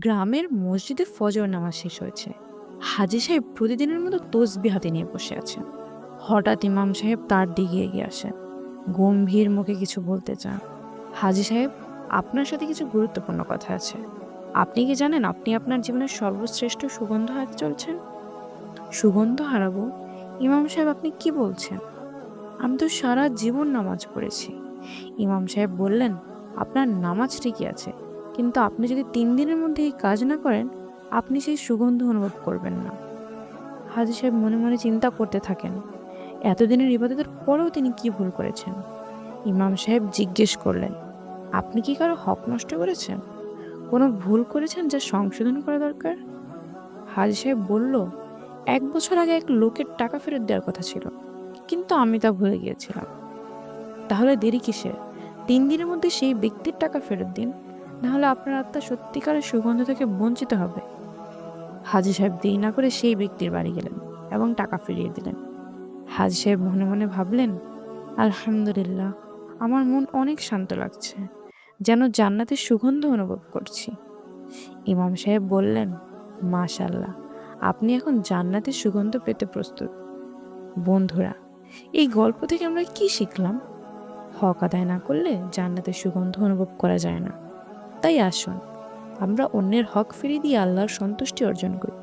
গ্রামের মসজিদে ফজর নামাজ শেষ হয়েছে। হাজি সাহেব প্রতিদিনের মতো তসবি হাতে নিয়ে বসে আছেন। হঠাৎ ইমাম সাহেব তার দিকে এগিয়ে আসেন। গম্ভীর মুখে কিছু বলতে চান। হাজি সাহেব, আপনার সাথে কিছু গুরুত্বপূর্ণ কথা আছে। আপনি কি জানেন আপনি আপনার জীবনের সর্বশ্রেষ্ঠ সুগন্ধ হাতে চলছেন? সুগন্ধ হারাবো? ইমাম সাহেব, আপনি কি বলছেন? আমি তো সারা জীবন নামাজ পড়েছি। ইমাম সাহেব বললেন, আপনার নামাজ ঠিকই আছে। কিন্তু আপনি যদি তিন দিনের মধ্যে এই কাজ না করেন, আপনি সেই সুগন্ধ অনুভব করবেন না। হাজি সাহেব মনে মনে চিন্তা করতে থাকেন, এতদিনের ইবাদতের পরেও তিনি কি ভুল করেছেন? ইমাম সাহেব জিজ্ঞেস করলেন, আপনি কি কারও হক নষ্ট করেছেন? কোনো ভুল করেছেন যা সংশোধন করা দরকার? হাজি সাহেব বলল, এক বছর আগে এক লোকের টাকা ফেরত দেওয়ার কথা ছিল, কিন্তু আমি তা ভুলে গিয়েছিলাম। তাহলে দেরি কিসের? তিন দিনের মধ্যে সেই ব্যক্তির টাকা ফেরত দিন নাহলে আপনার আত্মা সত্যিকারের সুগন্ধ থেকে বঞ্চিত হবে। হাজি সাহেব দেরি না করে সেই ব্যক্তির বাড়ি গেলেন এবং টাকা ফিরিয়ে দিলেন। হাজি সাহেব মনে মনে ভাবলেন, আলহামদুলিল্লাহ, আমার মন অনেক শান্ত লাগছে, যেন জান্নাতের সুগন্ধ অনুভব করছি। ইমাম সাহেব বললেন মাশাল্লাহ আপনি এখন জান্নাতের সুগন্ধ পেতে প্রস্তুত। বন্ধুরা, এই গল্প থেকে আমরা কি শিখলাম? হক আদায় না করলে জান্নাতের সুগন্ধ অনুভব করা যায় না। তাই আসুন। আমরা অন্যের হক ফিরিয়ে দিয়ে আল্লাহর সন্তুষ্টি অর্জন করি।